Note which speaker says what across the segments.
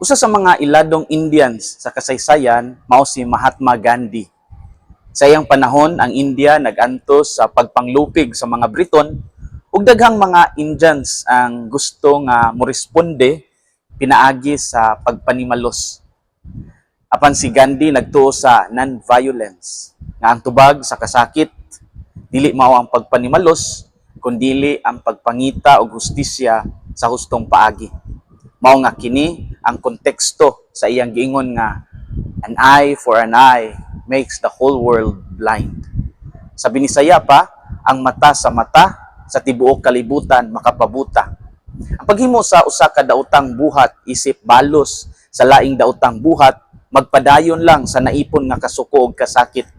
Speaker 1: Usa sa mga iladong Indians sa kasaysayan mao si Mahatma Gandhi. Sa iyang panahon, ang India nagantos sa pagpanglupig sa mga Briton ug daghang mga Indians ang gusto nga moresponde pinaagi sa pagpanimalos. Apan si Gandhi nagtuo sa non-violence nga ang tubag sa kasakit dili mao ang pagpanimalos kundili ang pagpangita og hustisya sa hustong paagi. Mao nga kini ang konteksto sa iyang giingon nga an eye for an eye makes the whole world blind. Sa Binisaya pa, ang mata sa mata sa tibuok kalibutan makapabuta. Ang paghimo sa usa ka daotang buhat isip balos sa laing daotang buhat magpadayon lang sa naipon nga kasuko ug kasakit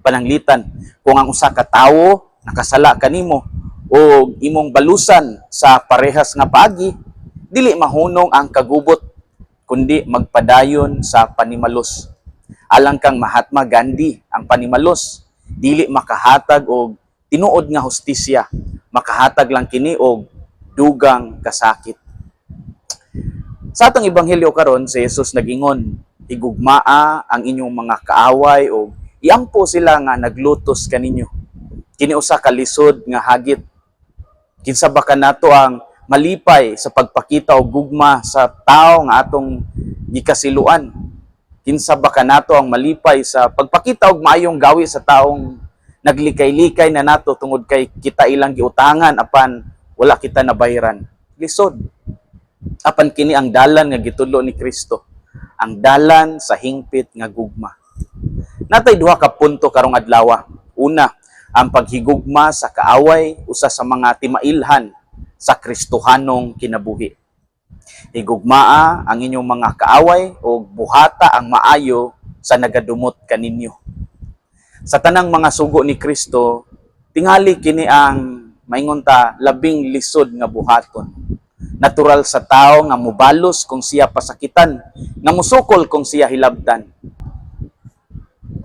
Speaker 1: pananglitan kung ang usa ka tawo nakasala kanimo o imong balusan sa parehas nga paagi dili mahunong ang kagubot kundi magpadayon sa panimalos. Alang kang Mahatma Gandhi ang panimalos. Dili makahatag og tinuod nga hustisya. Makahatag lang kini og dugang kasakit. Sa atong ebanghelyo karon si Jesus nagingon higugmaa ang inyong mga kaaway o iampo sila nga naglutos kaninyo. Kini usa ka lisod nga hagit. Kinsa ba kanato ang malipay sa pagpakita og gugma sa tao nga atong gikasiluan. Kinsa ba kanato ang malipay sa pagpakita og maayong gawi sa taong naglikay-likay na nato tungod kay kita ilang giutangan apan wala kita nabayran lisod. Apan kini ang dalan nga gitulo ni Kristo. Ang dalan sa hingpit nga gugma. Natay duha ka punto karong adlaw. Una ang paghigugma sa kaaway usa sa mga timailhan sa Kristohanong kinabuhi. Higugmaa ang inyong mga kaaway o buhata ang maayo sa nagadumot kaninyo. Sa tanang mga sugo ni Kristo tingali kini ang maingon ta labing lisod nga buhaton. Natural sa tao nga mubalos kung siya pasakitan, nga musukol kung siya hilabdan.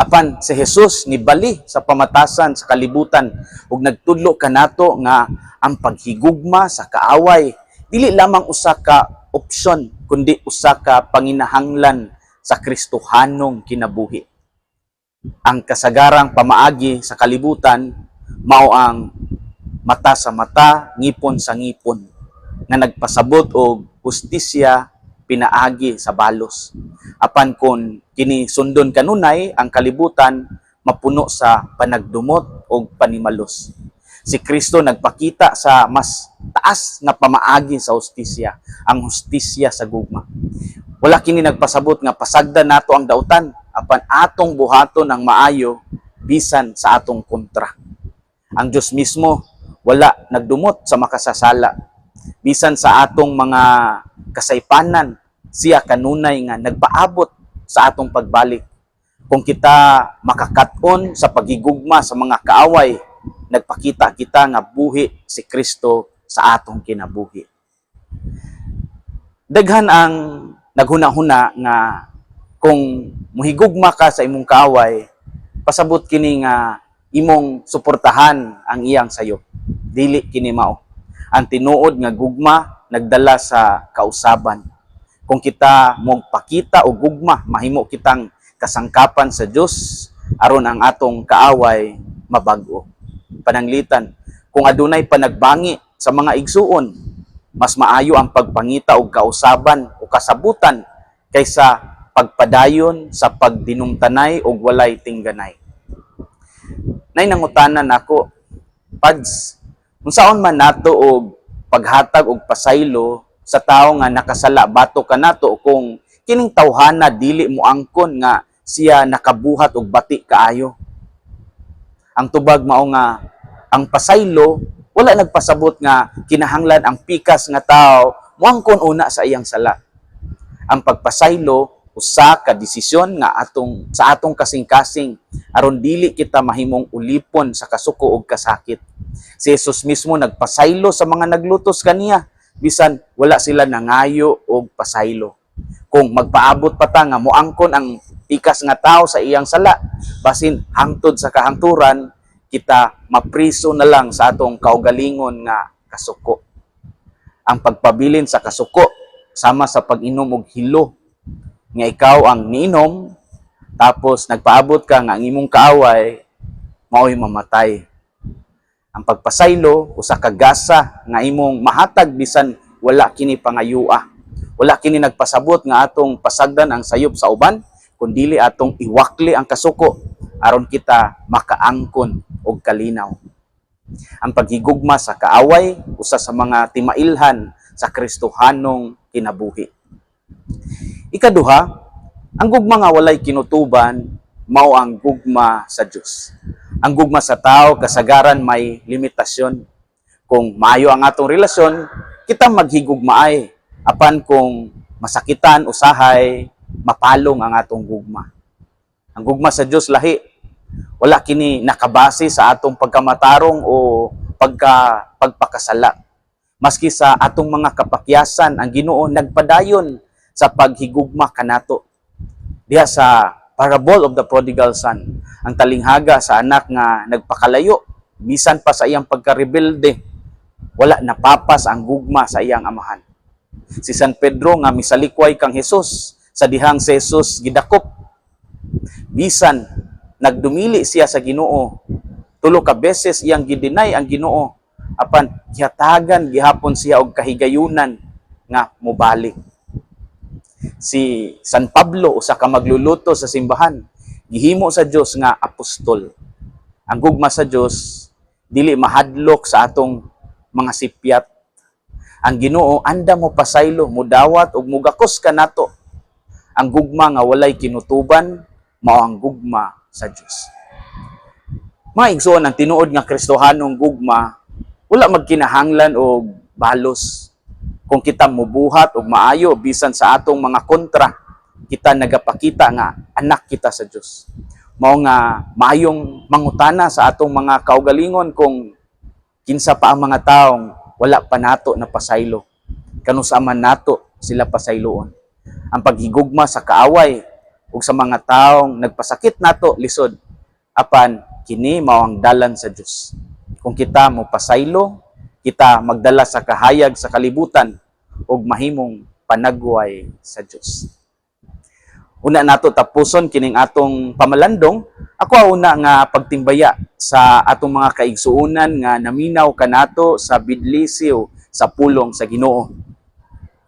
Speaker 1: Apan si Jesus nibali sa pamatasan sa kalibutan ug nagtudlo kanato nga ang paghigugma sa kaaway dili lamang usa ka opsyon kundi usa ka panginahanglan sa Kristohanong kinabuhi. Ang kasagarang pamaagi sa kalibutan mao ang mata sa mata, ngipon sa ngipon nga nagpasabot og hustisya pinaagi sa balos. Apan kun kini sundon kanunay ang kalibutan mapuno sa panagdumot o panimalos. Si Kristo nagpakita sa mas taas na pamaagi sa hustisya, ang hustisya sa gugma. Wala kini nagpasabot nga pasagdan nato ang dautan apan atong buhaton ang maayo bisan sa atong kontra. Ang Dios mismo wala nagdumot sa makasasala bisan sa atong mga kasaypanan siya kanunay nga nagpaabot sa atong pagbalik. Kung kita makakaton sa pagigugma sa mga kaaway nagpakita kita nga buhi si Kristo sa atong kinabuhi. Daghan ang naghuna-huna nga kung muhigugma ka sa imong kaaway pasabot kini nga imong suportahan ang iyang sayo. Dili kini mao. Ang tinuod nga gugma nagdala sa kausaban. Kung kita mong pakita o gugma, mahimo kitang kasangkapan sa Dios aron ang atong kaaway mabago. Pananglitan, kung adunay panagbangi sa mga igsuon, mas maayo ang pagpangita og kausaban o kasabutan kaysa pagpadayon sa pagdinumtanay og walay tingganay. Nay nangutanan nako, pads, Unsaon man nato og paghatag og pasaylo sa tawo nga nakasala bato ka nato kung kining tawhana dili mo angkon nga siya nakabuhat og bati kaayo. Ang tubag mao nga ang pasaylo wala nagpasabot nga kinahanglan ang pikas nga tawo moangkon una sa iyang sala. Ang pagpasaylo usa ka desisyon nga atong sa atong kasing-kasing aron dili kita mahimong ulipon sa kasuko ug kasakit. Si Jesus mismo nagpasaylo sa mga naglutos kaniya bisan wala sila nangayo og pasaylo. Kung magpaabot pa ta nga moangkon ang pikas nga tao sa iyang sala basin hangtod sa kahangturan kita mapriso na lang sa atong kaugalingon nga kasuko. Ang pagpabilin sa kasuko sama sa pag-inom og hilo nga ikaw ang niinom tapos nagpaabot ka nga ang imong kaaway mao'y mamatay. Ang pagpasaylo usa ka gasa nga imong mahatag bisan wala kini pangayua. Wala kini nagpasabot nga atong pasagdan ang sayop sa uban kundili atong iwakli ang kasuko aron kita makaangkon og kalinaw. Ang paghigugma sa kaaway usa sa mga timailhan sa Kristohanong kinabuhi. Ikaduha, ang gugma nga walay kinutuban mao ang gugma sa Dios. Ang gugma sa tao kasagaran may limitasyon. Kung maayo ang atong relasyon, kita maghigugmaay. Apan kung masakitan usahay, mapalong ang atong gugma. Ang gugma sa Dios lahi. Wala kini nakabase sa atong pagkamatarong o pagka pagpakasala. Maski sa atong mga kapakyasan, ang Ginoo nagpadayon sa paghigugma kanato. Diha sa parable of the prodigal son, ang talinghaga sa anak nga nagpakalayo, bisan pa sa iyang pagkarebelde, wala napapas ang gugma sa iyang amahan. Si San Pedro nga misalikway kang Hesus sa dihang si Jesus gidakop. Bisan nagdumili siya sa Ginoo, tulo ka beses iyang gidinay ang Ginoo apan gihatagan gihapon siya og kahigayunan nga mobalik si San Pablo usa ka magluluto sa simbahan gihimo sa Dios nga apostol. Ang gugma sa Dios dili mahadlok sa atong mga sipyat. Ang Ginoo anda mo pasaylo mudawat ug mugakos kanato ang gugma nga walay kinutuban mao ang gugma sa Dios mga igsoon ang tinuod nga Kristohanong gugma wala magkinahanglan og balos kung kita mubuhat og maayo bisan sa atong mga kontra kita nagapakita nga anak kita sa Dios mao nga maayong mangutana sa atong mga kaugalingon kung kinsa pa ang mga taong wala pa nato na pasaylo. Kanusa man nato sila pasayloon. Ang paghigugma sa kaaway ug sa mga taong nagpasakit nato lisod apan kini mao ang dalan sa Dios kung kita mo pasaylo kita magdala sa kahayag sa kalibutan ug mahimong panagway sa Dios. Una nato tapuson kining atong pamalandong, ako una nga pagtimbaya sa atong mga kaigsuonan nga naminaw kanato sa bidlisiw sa pulong sa Ginoo.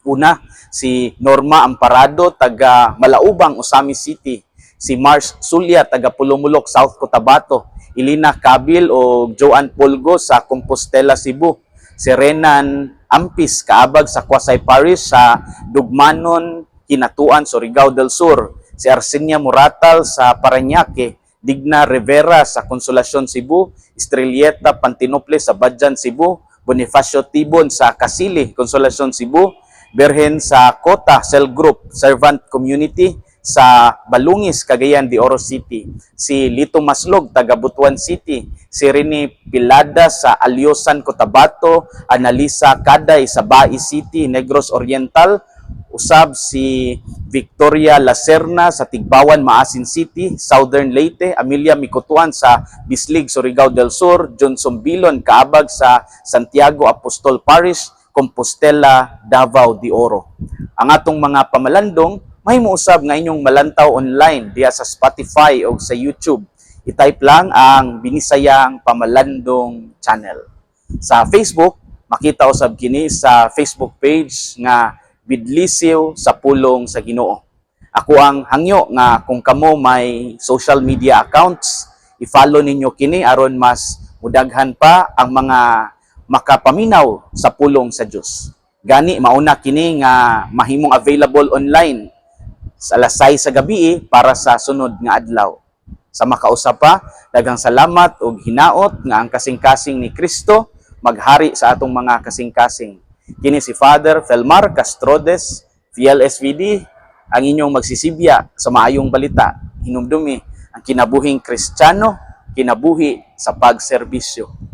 Speaker 1: Una, si Norma Amparado taga Malaubang, Usami City. Si Mars Sulya taga Pulumulok, South Cotabato. Ilina Kabil o Joan Polgo sa Compostela, Cebu. Si Renan Ampis kaabag sa Quasay Parish sa Dugmanon, Kinatuan, Surigao del Sur. Si Arsenia Muratal sa Parañaque. Digna Rivera sa Consolacion, Cebu. Estrelleta Pantinople sa Badjan, Cebu. Bonifacio Tibon sa Kasili, Consolacion, Cebu. Berhen sa Kota Cell Group Servant Community sa Balungis, Cagayan de Oro City. Si Lito Maslog, taga Butuan City. Si Rene Pilada sa Alyosan, Cotabato. Analisa Kaday sa Bai City, Negros Oriental. Usab si Victoria Lacerna sa Tigbawan, Maasin City, Southern Leyte, Amelia Mikutuan sa Bislig, Surigao del Sur, Johnson Bilon, Kaabag sa Santiago Apostol Parish, Compostela, Davao de Oro. Ang atong mga pamalandong, may muusab nga inyong malantaw online diya sa Spotify o sa YouTube. I-type lang ang Binisayang Pamalandong channel. Sa Facebook, makita usab kini sa Facebook page nga Bidlisiw sa Pulong sa Ginoo. Ako ang hangyo nga kung kamo may social media accounts, i-follow ninyo kini aron mas mudaghan pa ang mga makapaminaw sa pulong sa Dios. Gani mauna kini nga mahimong available online sa alas 6 sa gabi para sa sunod nga adlaw. Sa makausap pa, daghang salamat ug hinaot nga ang kasing-kasing ni Kristo maghari sa atong mga kasing-kasing. Kini si Father Felmar Castrodes, VLSVD, ang inyong magsisibya sa maayong balita. Hinumdumi ang kinabuhing Kristiyano, kinabuhi sa pagserbisyo.